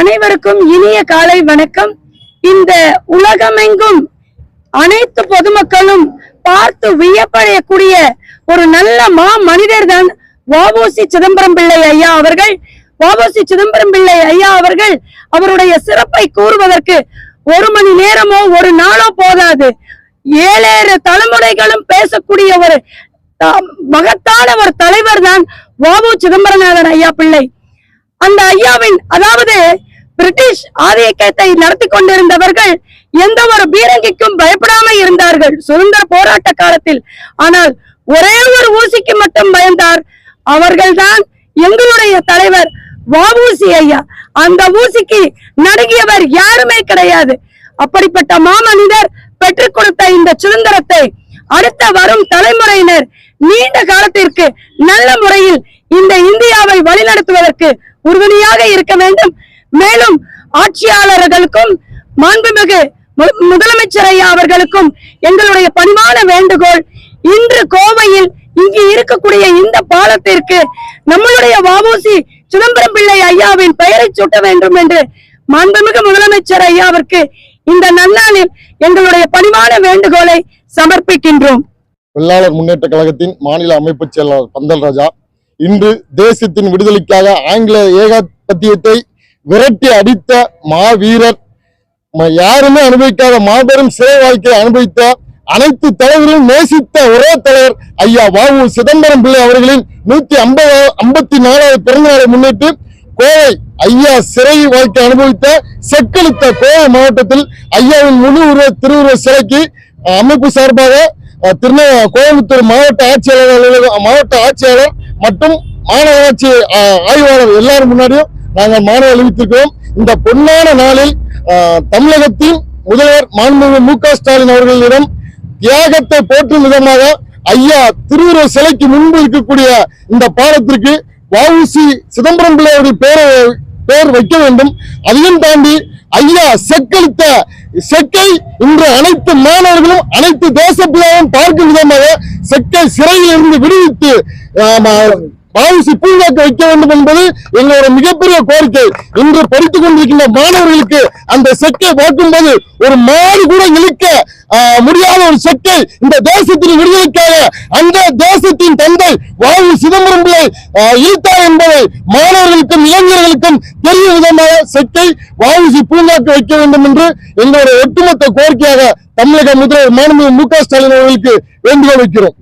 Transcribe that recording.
அனைவருக்கும் இனிய காலை வணக்கம். இந்த உலகமெங்கும் அனைத்து பொதுமக்களும் பார்த்து வியப்படையக்கூடிய ஒரு நல்ல மா மனிதர் தான் வஉசி சிதம்பரம் பிள்ளை ஐயா அவர்கள். வஉசி சிதம்பரம் பிள்ளை ஐயா அவர்கள் அவருடைய சிறப்பை கூறுவதற்கு ஒரு மணி நேரமோ ஒரு நாளோ போதாது. ஏழேறு தலைமுறைகளும் பேசக்கூடிய ஒரு மகத்தான ஒரு தலைவர் தான் வாபு சிதம்பரநாதன் ஐயா பிள்ளை. அந்த ஐயாவின் அதாவது பிரிட்டிஷ் ஆதிக்கத்தை நடத்தி கொண்டிருந்தவர்கள் எந்த ஒரு பீரங்கிக்கும் பயப்படாமல் இருந்தார்கள். சுதந்திர போராட்ட காலத்தில். ஆனால் ஒரே ஒரு ஊசிக்கு மட்டும் பயந்தார். அவர்கள்தான் எங்களுடைய தலைவர் வாவூசி ஐயா. அந்த ஊசிக்கு நடுங்கியவர் யாருமே கிடையாது. அப்படிப்பட்ட மாமனிதர் பெற்றுக் கொடுத்த இந்த சுதந்திரத்தை அடுத்த வரும் தலைமுறையினர் நீண்ட காலத்திற்கு நல்ல முறையில் இந்த இந்தியாவை வழிநடத்துவதற்கு உறுதுணையாக இருக்க வேண்டும் மேலும் ஆட்சியாளர்களுக்கும் மாண்புமிகு மு- முதலமைச்சர் ஐயா அவர்களுக்கும் எங்களுடைய பணிவான வேண்டுகோள் இன்று கோவையில் இங்கு இருக்கக்கூடிய இந்த பாலத்திற்கு நம்மளுடைய வஉசி சிதம்பரம் பிள்ளை ஐயாவின் பெயரை சூட்ட வேண்டும் என்று மாண்புமிகு முதலமைச்சர் ஐயாவிற்கு இந்த நன்னாளில் எங்களுடைய பணிவான வேண்டுகோளை சமர்ப்பிக்கின்றோம். வெள்ளாளர் முன்னேற்ற கழகத்தின் மாநில அமைப்பு செயலாளர் பந்தல் ராஜா இன்று தேசத்தின் விடுதலைக்காக ஆங்கில ஏகாதிபத்தியத்தை விரட்டி அடித்த மாவீரர். யாருமே அனுபவிக்காத மாபெரும் சிறை வாழ்க்கையை அனுபவித்த அனைத்து தலைவர்களும் நேசித்த ஒரே தலைவர் ஐயா வாவு சிதம்பரம் பிள்ளை அவர்களின் நூத்தி ஐம்பது ஐம்பத்தி நாலாவது பிறந்த நாளை முன்னிட்டு கோவை ஐயா சிறை வாழ்க்கை அனுபவித்த செக்கெழுத்த கோவை மாவட்டத்தில் ஐயாவின் முழு உருவ திருவுருவ சிலைக்கு அமைப்பு சார்பாக அஹ், திருநெ கோயம்புத்தூர் மாவட்ட ஆட்சியாளர் மாவட்ட ஆட்சியாளர் மற்றும் மாநகராட்சி ஆய்வாளர் எல்லாரும் முன்னாடியும் நாங்கள் மாணவர் அறிவித்திருக்கிறோம் இந்த பொன்னான நாளில் தமிழகத்தின் முதல்வர் மாண்புமிகு மு க ஸ்டாலின் அவர்களிடம் தியாகத்தை போற்றும் விதமாக ஐயா திருவுருவ சிலைக்கு முன்பு இருக்கக்கூடிய இந்த பாலத்திற்கு வஉசி சிதம்பரம் பிள்ளை பேரை பேர் வைக்க வேண்டும். அதையும் தாண்டி ஐயா செக்களித்த செக்கை இன்று அனைத்து மாணவர்களும் அனைத்து தேச பிள்ளையும் பார்க்கும் விதமாக செக்கை சிறையில் இருந்து விடுவித்து பாவிசி பூங்காக்க வைக்க வேண்டும் என்பது எங்களோட மிகப்பெரிய கோரிக்கை. இன்று படித்துக் கொண்டிருக்கின்ற மாணவர்களுக்கு அந்த செக்கை பார்க்கும்போது ஒரு மாடு கூட இழுக்க ஆஹ், முடியாத ஒரு செக்கை இந்த தேசத்தின் விடுதலைக்காக அந்த தேசத்தின் தந்தை வாயு சிதம்பரம் பிள்ளை இழுத்தார் என்பதை மாணவர்களுக்கும் இளைஞர்களுக்கும் தெரியும் விதமாக செக்கை வாயுசி பூங்காக்கு வைக்க வேண்டும் என்று எங்களுடைய ஒட்டுமொத்த கோரிக்கையாக தமிழக முதல்வர் மாண்புமிகு மு க ஸ்டாலின் அவர்களுக்கு வேண்டுகோள் வைக்கிறோம்.